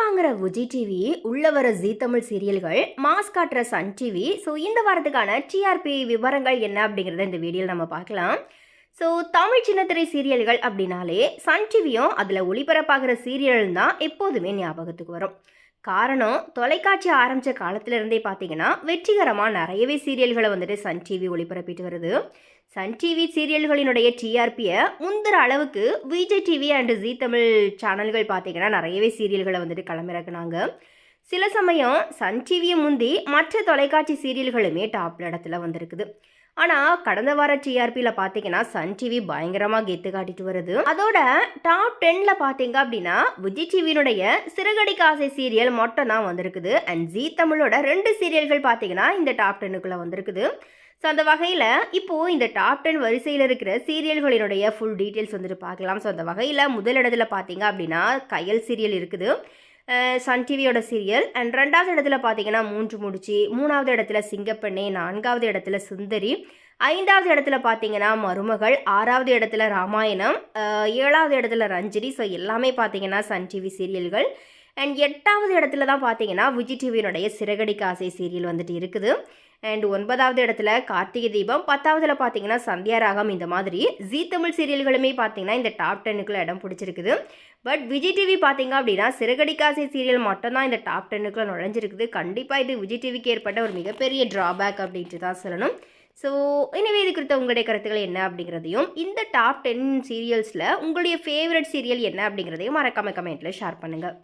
வாங்குற விஜய் டிவி உள்ள வர ஜீ தமிழ் சீரியல்கள் மாஸ் காட்டுற சன் டிவி ஸோ இந்த வாரத்துக்கான டிஆர்பி விவரங்கள் என்ன அப்படிங்கிறத இந்த வீடியோவில் நம்ம பார்க்கலாம். ஸோ தமிழ் சின்னத்திரை சீரியல்கள் அப்படின்னாலே சன் டிவியும் அதில் ஒளிபரப்பாகிற சீரியல் தான் எப்போதுமே ஞாபகத்துக்கு வரும். காரணம் தொலைக்காட்சி ஆரம்பித்த காலத்திலிருந்தே பார்த்தீங்கன்னா வெற்றிகரமாக நிறையவே சீரியல்களை வந்துட்டு சன் டிவி ஒளிபரப்பிட்டு வருது. சன் டிவி சீரியல்களினுடைய டிஆர்பியை முந்திர அளவுக்கு விஜய் டிவி அண்டு ஜீ தமிழ் சேனல்கள் பார்த்தீங்கன்னா நிறையவே சீரியல்களை வந்துட்டு களமிறக்குனாங்க. சில சமயம் சன் டிவியை முந்தி மற்ற தொலைக்காட்சி சீரியல்களுமே டாப் இடத்துல வந்திருக்குது. ஆனால் கடந்த வார டிஆர்பியில் பார்த்தீங்கன்னா சன் டிவி பயங்கரமாக கெத்து காட்டிட்டு வருது. அதோட டாப் டென்னில் பார்த்தீங்க அப்படின்னா விஜய் டிவியினுடைய சிறுகடி ஆசை சீரியல் மட்டும் தான் வந்திருக்குது. அண்ட் ஜீ தமிழோட ரெண்டு சீரியல்கள் பார்த்தீங்கன்னா இந்த டாப் டென்னுக்குள்ளே வந்திருக்குது. ஸோ அந்த வகையில் இப்போது இந்த டாப் டென் வரிசையில் இருக்கிற சீரியல்களினுடைய ஃபுல் டீட்டெயில்ஸ் வந்துட்டு பார்க்கலாம். ஸோ அந்த வகையில் முதலிடத்தில் பார்த்தீங்க அப்படின்னா கயல் சீரியல் இருக்குது. சன் டிவியோட சீரியல். அண்ட் ரெண்டாவது இடத்துல பார்த்தீங்கன்னா மூன்று முடிச்சு. மூணாவது இடத்துல சிங்கப்பெண்ணே நான்காவது இடத்துல சுந்தரி. ஐந்தாவது இடத்துல பார்த்தீங்கன்னா மருமகள். ஆறாவது இடத்துல ராமாயணம். ஏழாவது இடத்துல ரஞ்சினி. ஸோ எல்லாமே பார்த்தீங்கன்னா சன் டிவி சீரியல்கள். அண்ட் எட்டாவது இடத்துல தான் பார்த்தீங்கன்னா விஜய் டிவியினுடைய சிறகடிக்க ஆசை சீரியல் வந்துட்டு இருக்குது. அண்ட் ஒன்பதாவது இடத்துல கார்த்திகை தீபம். பத்தாவதுல பார்த்தீங்கன்னா சந்தியா ராகம் இந்த மாதிரி. ஜீ தமிழ் சீரியல்களுமே பார்த்தீங்கன்னா இந்த டாப் டென்னுக்குள்ள இடம் பிடிச்சிருக்குது. பட் விஜய் டிவி பார்த்தீங்க அப்படின்னா சிறகடிக்காசை சீரியல் மட்டும்தான் இந்த டாப் டென்னுக்குள்ள நுழைஞ்சிருக்குது. கண்டிப்பாக இது விஜய் டிவிக்கு ஏற்பட்ட ஒரு மிகப்பெரிய ட்ராபேக் அப்படின்ட்டு தான் சொல்லணும். ஸோ எனவே இது குறித்த உங்களுடைய கருத்துக்கள் என்ன அப்படிங்கிறதையும் இந்த டாப் டென் சீரியல்ஸில் உங்களுடைய ஃபேவரட் சீரியல் என்ன அப்படிங்கிறதையும் மறக்காம கமெண்ட்டில் ஷேர் பண்ணுங்கள்